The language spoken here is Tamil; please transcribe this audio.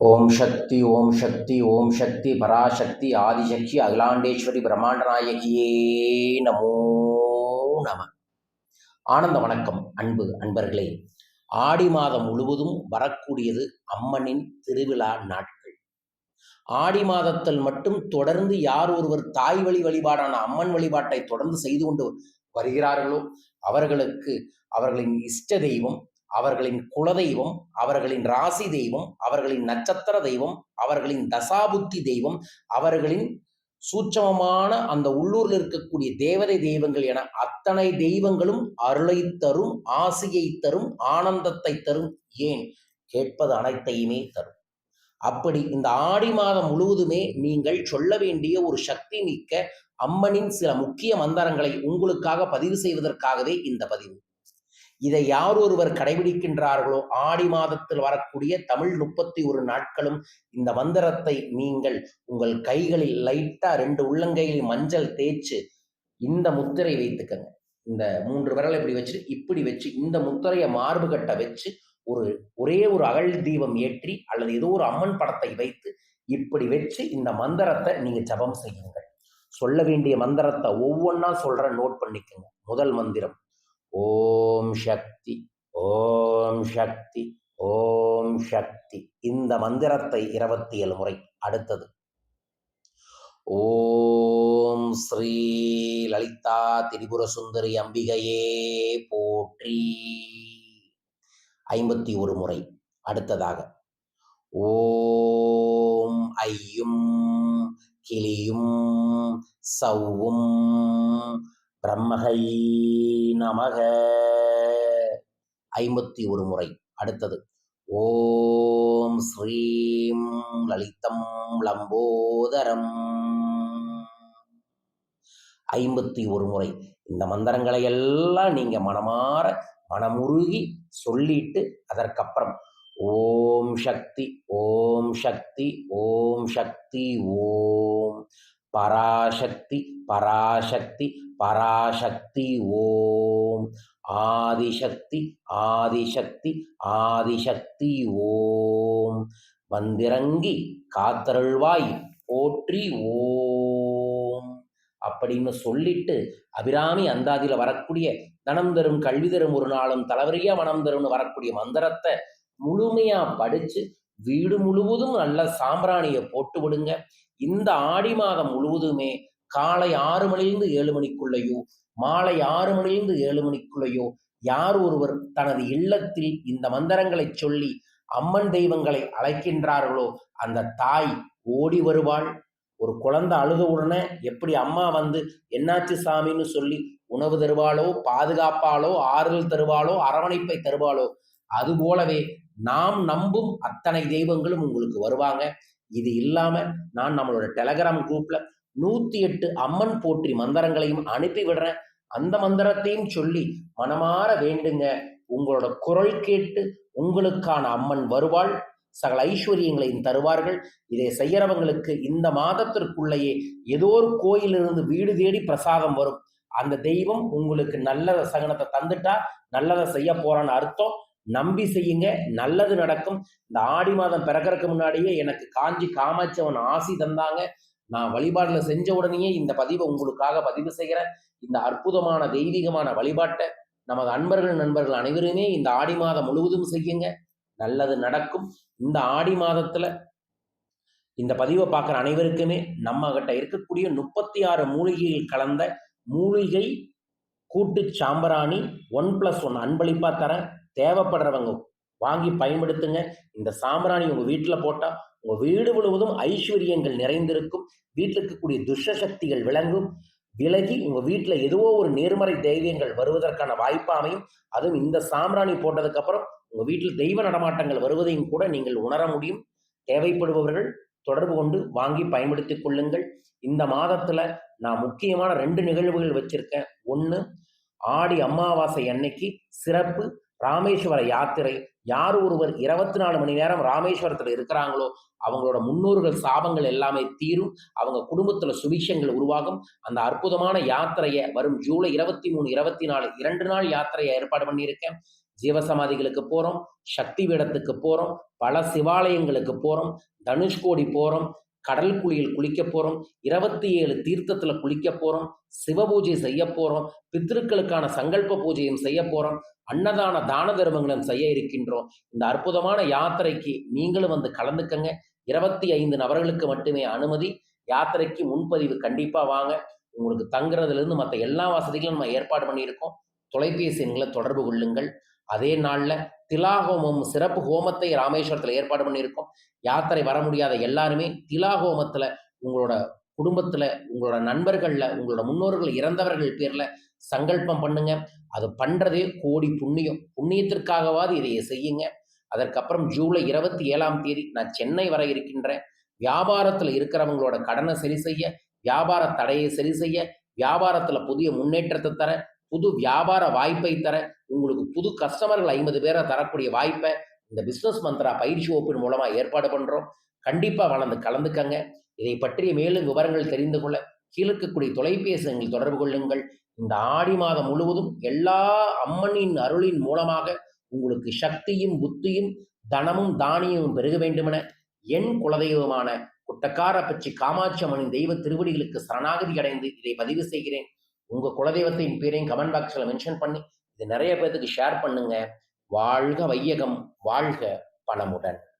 ஓம் சக்தி ஓம் சக்தி ஓம் சக்தி பராசக்தி ஆதிசக்தி அகிலாண்டேஸ்வரி பிரம்மாண்டநாயகியே நமோ நம. ஆனந்த வணக்கம் அன்பு அன்பர்களே. ஆடி மாதம் முழுவதும் வரக்கூடியது அம்மனின் திருவிழா நாட்கள். ஆடி மாதத்தில் மட்டும் தொடர்ந்து யார் ஒருவர் தாய் வழி வழிபாடான அம்மன் வழிபாட்டை தொடர்ந்து செய்து கொண்டு வருகிறார்களோ அவர்களுக்கு அவர்களின் இஷ்ட தெய்வம் அவர்களின் குலதெய்வம் அவர்களின் ராசி தெய்வம் அவர்களின் நட்சத்திர தெய்வம் அவர்களின் தசாபுத்தி தெய்வம் அவர்களின் சூட்சமமான அந்த உள்ளூரில் இருக்கக்கூடிய தேவதை தெய்வங்கள் என அத்தனை தெய்வங்களும் அருளை தரும் ஆசையை தரும் ஆனந்தத்தை தரும் ஏன்? கேட்பது அனைத்தையுமே தரும். அப்படி இந்த ஆடி மாதம் முழுவதுமே நீங்கள் சொல்ல வேண்டிய ஒரு சக்தி மிக்க அம்மனின் சில முக்கிய மந்திரங்களை உங்களுக்காக பதிவு செய்வதற்காகவே இந்த பதிவு. இதை யார் ஒருவர் கடைபிடிக்கின்றார்களோ ஆடி மாதத்தில் வரக்கூடிய தமிழ் முப்பத்தி ஒரு நாட்களும் இந்த மந்திரத்தை நீங்கள் உங்கள் கைகளில் லைட்டா ரெண்டு உள்ளங்கையில் மஞ்சள் தேய்ச்சு இந்த முத்திரை வைத்துக்கங்க. இந்த மூன்று விரலை இப்படி வச்சு இப்படி வச்சு இந்த முத்திரையை மார்பு கட்ட வச்சு ஒரு ஒரே ஒரு அகழ் தீபம் ஏற்றி அல்லது ஏதோ ஒரு அம்மன் படத்தை வைத்து இப்படி வச்சு இந்த மந்திரத்தை நீங்க ஜபம் செய்யுங்கள். சொல்ல வேண்டிய மந்திரத்தை ஒவ்வொன்றா சொல்ற நோட் பண்ணிக்கோங்க. முதல் மந்திரம். ஓம் சக்தி ஓம் சக்தி ஓம் சக்தி. இந்த மந்திரத்தை இருபத்தி ஏழு முறை அடுத்தது. ஓம் ஸ்ரீ லலிதா திரிபுர சுந்தரி அம்பிகையே போற்றி. ஐம்பத்தி ஒரு முறை அடுத்ததாக. ஓம் ஐயும் கிளியும் சவ்வும் பிரம்மகை நமக. ஐம்பத்தி ஒரு முறை. அடுத்தது ஓம் ஸ்ரீம் லலிதம் லம்போதரம். ஐம்பத்தி ஒரு முறை. இந்த மந்திரங்களை எல்லாம் நீங்க மனமாற மனமுருகி சொல்லிட்டு அதற்கப்புறம் ஓம் சக்தி ஓம் சக்தி ஓம் சக்தி ஓம் பராசக்தி பராசக்தி பராசக்தி ஓம். ஆதிசக்தி ஆதிசக்தி ஆதிசக்தி ஓம். வந்திறங்கி காத்தருள்வாய் போற்றி ஓம். அப்படின்னு சொல்லிட்டு அபிராமி அந்தாதியில் வரக்கூடிய தனம் தரும் கல்வி தரும் ஒரு நாளும் தலைவரியா மனம் தரும்னு வரக்கூடிய மந்திரத்தை முழுமையா படிச்சு வீடு முழுவதும் நல்ல சாம்பிராணியை போட்டு விடுங்க. இந்த ஆடி மாதம் முழுவதுமே காலை ஆறு மணிலிருந்து ஏழு மணிக்குள்ளேயோ மாலை ஆறு மணிலிருந்து ஏழு மணிக்குள்ளேயோ யார் ஒருவர் தனது இல்லத்தில் இந்த மந்திரங்களை சொல்லி அம்மன் தெய்வங்களை அழைக்கின்றார்களோ அந்த தாய் ஓடி வருவாள். ஒரு குழந்தை அழுத உடனே எப்படி அம்மா வந்து என்னாச்சு சாமின்னு சொல்லி உணவு தருவாளோ பாதுகாப்பாளோ ஆறுதல் தருவாளோ அரவணைப்பை தருவாளோ அது போலவே நாம் நம்பும் அத்தனை தெய்வங்களும் உங்களுக்கு வருவாங்க. இது இல்லாம நான் நம்மளோட டெலகிராம் குரூப்ல நூத்தி எட்டு அம்மன் போற்றி மந்திரங்களையும் அனுப்பி விடுறேன் அந்த மந்திரத்தையும் சொல்லி மனமாற வேண்டுங்க. உங்களோட குரல் கேட்டு உங்களுக்கான அம்மன் வருவாள். சகல ஐஸ்வர்யங்களையும் தருவார்கள். இதை செய்யறவங்களுக்கு இந்த மாதத்திற்குள்ளேயே ஏதோ ஒரு கோயிலிருந்து வீடு தேடி பிரசாதம் வரும். அந்த தெய்வம் உங்களுக்கு நல்ல சகனத்தை தந்துட்டா நல்லதை செய்ய போறான்னு அர்த்தம். நம்பி செய்யுங்க. நல்லது நடக்கும். இந்த ஆடி மாதம் பிறக்கறதுக்கு முன்னாடியே எனக்கு காஞ்சி காமாட்சியவன் ஆசி தந்தாங்க. நான் வழிபாடுல செஞ்ச உடனேயே இந்த பதிவை உங்களுக்காக பதிவு செய்கிறேன். இந்த அற்புதமான தெய்வீகமான வழிபாட்டை நமது அன்பர்கள் நண்பர்கள் அனைவருமே இந்த ஆடி மாதம் முழுவதும் செய்யுங்க. நல்லது நடக்கும். இந்த ஆடி மாதத்துல இந்த பதிவை பார்க்குற அனைவருக்குமே நம்ம கிட்ட இருக்கக்கூடிய முப்பத்தி ஆறு மூலிகைகள் கலந்த மூலிகை கூட்டு சாம்பராணி ஒன் பிளஸ் ஒன் அன்பளிப்பாக தரேன். தேவைப்படுறவங்க வாங்கி பயன்படுத்துங்க. இந்த சாம்பிராணி உங்கள் வீட்டில் போட்டால் உங்க வீடு முழுவதும் ஐஸ்வர்யங்கள் நிறைந்திருக்கும். வீட்டில் இருக்கக்கூடிய துஷ்டசக்திகள் விளங்கும். விலகி உங்க வீட்டில் ஏதோ ஒரு நேர்மறை தெய்வங்கள் வருவதற்கான வாய்ப்பு அமையும். அதுவும் இந்த சாம்பிராணி போட்டதுக்கு அப்புறம் உங்க வீட்டில் தெய்வ நடமாட்டங்கள் வருவதையும் கூட நீங்கள் உணர முடியும். தேவைப்படுபவர்கள் தொடர்பு கொண்டு வாங்கி பயன்படுத்திக் கொள்ளுங்கள். இந்த மாதத்துல நான் முக்கியமான ரெண்டு நிகழ்வுகள் வச்சிருக்கேன். ஒன்று ஆடி அமாவாசை அன்னைக்கு சிறப்பு. ராமேஸ்வர யாத்திரை யார் ஒருவர் இருபத்தி நாலு மணி நேரம் ராமேஸ்வரத்தில் இருக்கிறாங்களோ அவங்களோட முன்னோர்கள் சாபங்கள் எல்லாமே தீரும். அவங்க குடும்பத்துல சுபிஷங்கள் உருவாகும். அந்த அற்புதமான யாத்திரையை வரும் ஜூலை இருபத்தி மூணு இருபத்தி நாலு இரண்டு நாள் யாத்திரையை ஏற்பாடு பண்ணியிருக்கேன். ஜீவசமாதிகளுக்கு போகிறோம் சக்தி பீடத்துக்கு போகிறோம் பல சிவாலயங்களுக்கு போகிறோம் தனுஷ்கோடி போகிறோம் கடல் குழியில் குளிக்க போகிறோம் இருபத்தி ஏழு தீர்த்தத்தில் குளிக்க போகிறோம் சிவபூஜை செய்ய போகிறோம் பித்திருக்களுக்கான சங்கல்ப பூஜையும் செய்ய போகிறோம் அன்னதான தான தர்மங்களும் செய்ய இருக்கின்றோம். இந்த அற்புதமான யாத்திரைக்கு நீங்களும் வந்து கலந்துக்கங்க. இருபத்தி ஐந்து நபர்களுக்கு மட்டுமே அனுமதி. யாத்திரைக்கு முன்பதிவு கண்டிப்பாக வாங்க. உங்களுக்கு தங்குறதுலேருந்து மற்ற எல்லா வசதிகளும் நம்ம ஏற்பாடு பண்ணியிருக்கோம். தொலைபேசி எண்களை தொடர்பு கொள்ளுங்கள். அதே நாளில் திலாஹோமம் சிறப்பு ஹோமத்தை ராமேஸ்வரத்தில் ஏற்பாடு பண்ணியிருக்கோம். யாத்திரை வர முடியாத எல்லாருமே திலாஹோமத்தில் உங்களோட குடும்பத்தில் உங்களோட நண்பர்களில் உங்களோட முன்னோர்கள் இறந்தவர்கள் பேரில் சங்கல்பம் பண்ணுங்க. அது பண்ணுறதே கோடி புண்ணியம். புண்ணியத்திற்காகவாது இதை செய்யுங்க. அதற்கப்புறம் ஜூலை இருபத்தி ஏழாம் தேதி நான் சென்னை வர இருக்கின்றேன். வியாபாரத்தில் இருக்கிறவங்களோட கடனை சரி செய்ய வியாபார தடையை சரி செய்ய வியாபாரத்தில் புதிய முன்னேற்றத்தை தர புது வியாபார வாய்ப்பை தர உங்களுக்கு புது கஸ்டமர்கள் ஐம்பது பேரை தரக்கூடிய வாய்ப்பை இந்த பிஸ்னஸ் மந்த்ரா பயிற்சி வகுப்பின் மூலமாக ஏற்பாடு பண்ணுறோம் கண்டிப்பாக வளர்ந்து கலந்துக்கங்க. இதை பற்றிய மேலும் விவரங்கள் தெரிந்து கொள்ள கீழே இருக்கக்கூடிய தொலைபேசி தொடர்பு கொள்ளுங்கள். இந்த ஆடி மாதம் முழுவதும் எல்லா அம்மனின் அருளின் மூலமாக உங்களுக்கு சக்தியும் புத்தியும் தனமும் தானியமும் பெருக வேண்டுமென என் குலதெய்வமான குட்டக்கார பச்சி காமாட்சி அம்மனின் தெய்வ திருவடிகளுக்கு சரணாகதி அடைந்து இதை பதிவு செய்கிறேன். உங்கள் குலதெய்வத்தையும் பேரையும் கமெண்ட் பாக்ஸில் மென்ஷன் பண்ணி இது நிறைய பேர்த்துக்கு ஷேர் பண்ணுங்க. வாழ்க வையகம் வாழ்க பணமுடன்.